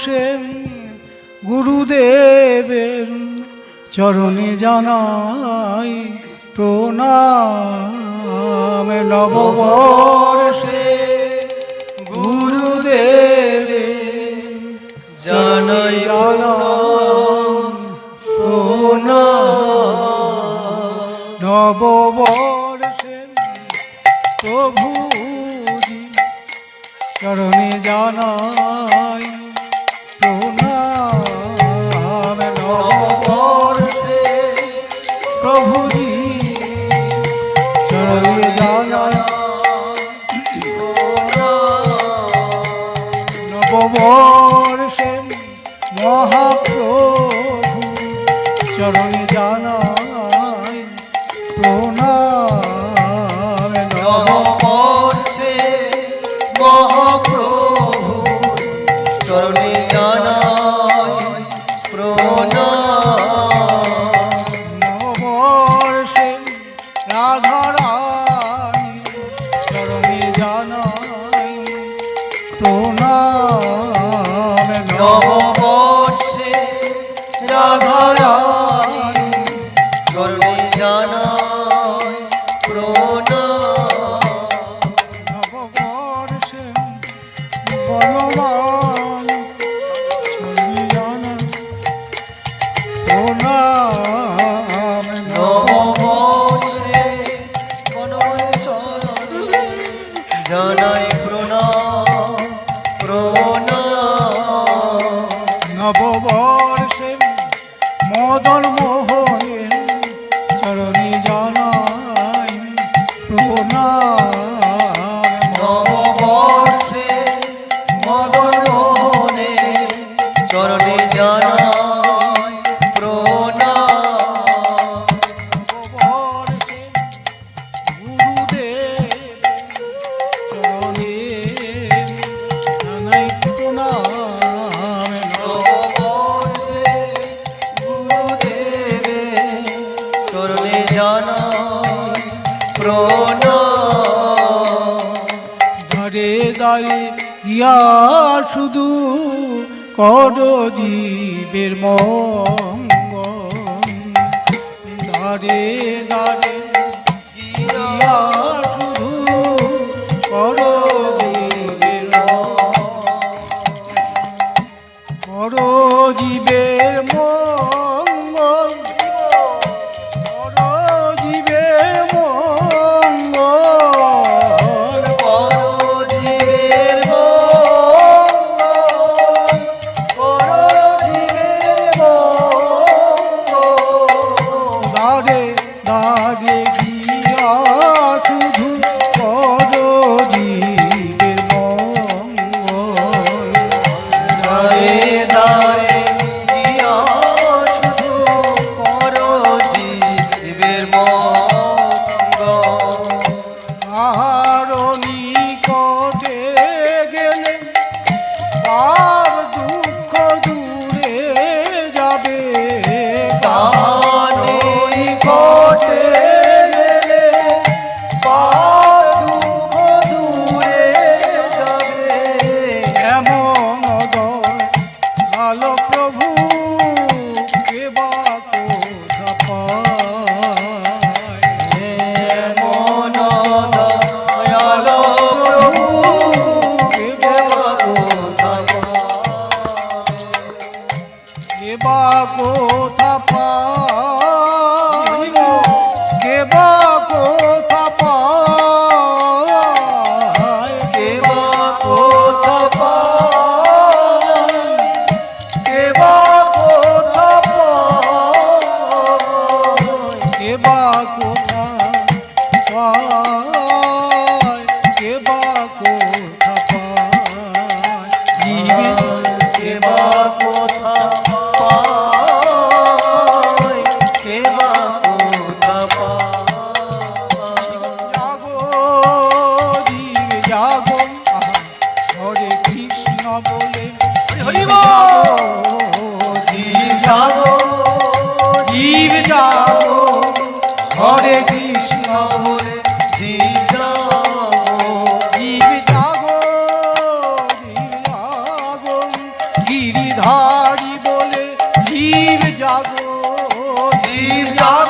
বসে গুরুদেবের চরণে জানাই প্রণাম। নববর্ষে গুরুদেব জানাই প্রণাম। নববর্ষে প্রভু চরণে জানাই পরশে মহাপ্রভু চরণে জানাই প্রণাম। মদন মোহন চরণী পারে ইয়ার শুধু কর জীবের মঙ্গ দারে দারে ইয়া ধারি বলে জীব জাগো জীব জাগো।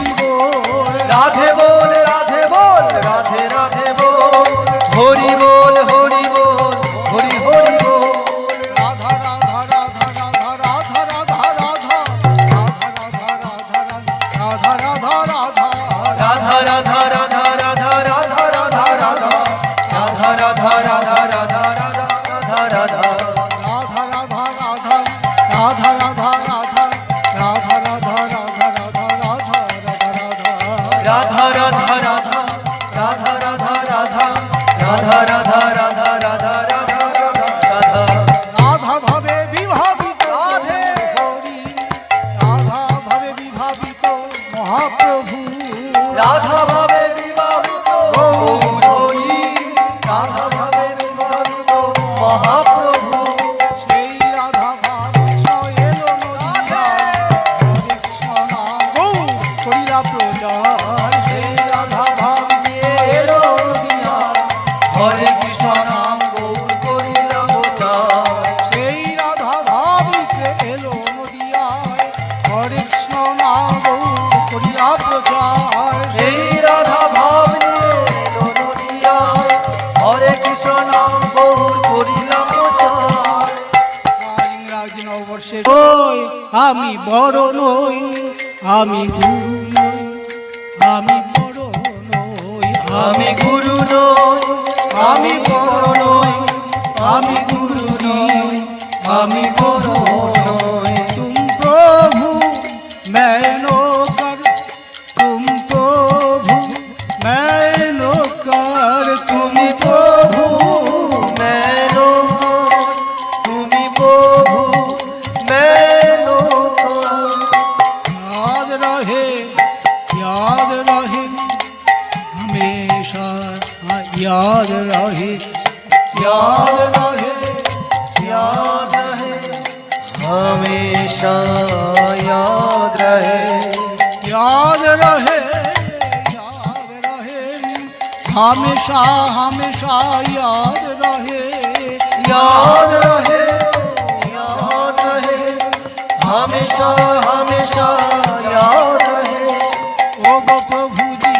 করিব বিভাবিত মহাপ্রভু রাধা ভাবে বিভাবিত রাধা ভাবে বিভাবিত মহাপ্রভু সেই রাধা ভাব করিলা প্রচার সেই রাধা ভাব হরে নই, আমি বড় নই, আমি গুরু নই, আমি বড় নই, আমি গুরু নই, আমি বড় নই, আমি গুরু নই, আমি বড় নই। हमेशा याद रहे। याद रहे याद रहे। हमेशा हमेशा याद रहे। याद रहे याद रहे। हमेशा हमेशा याद रहे। ओ प्रभु जी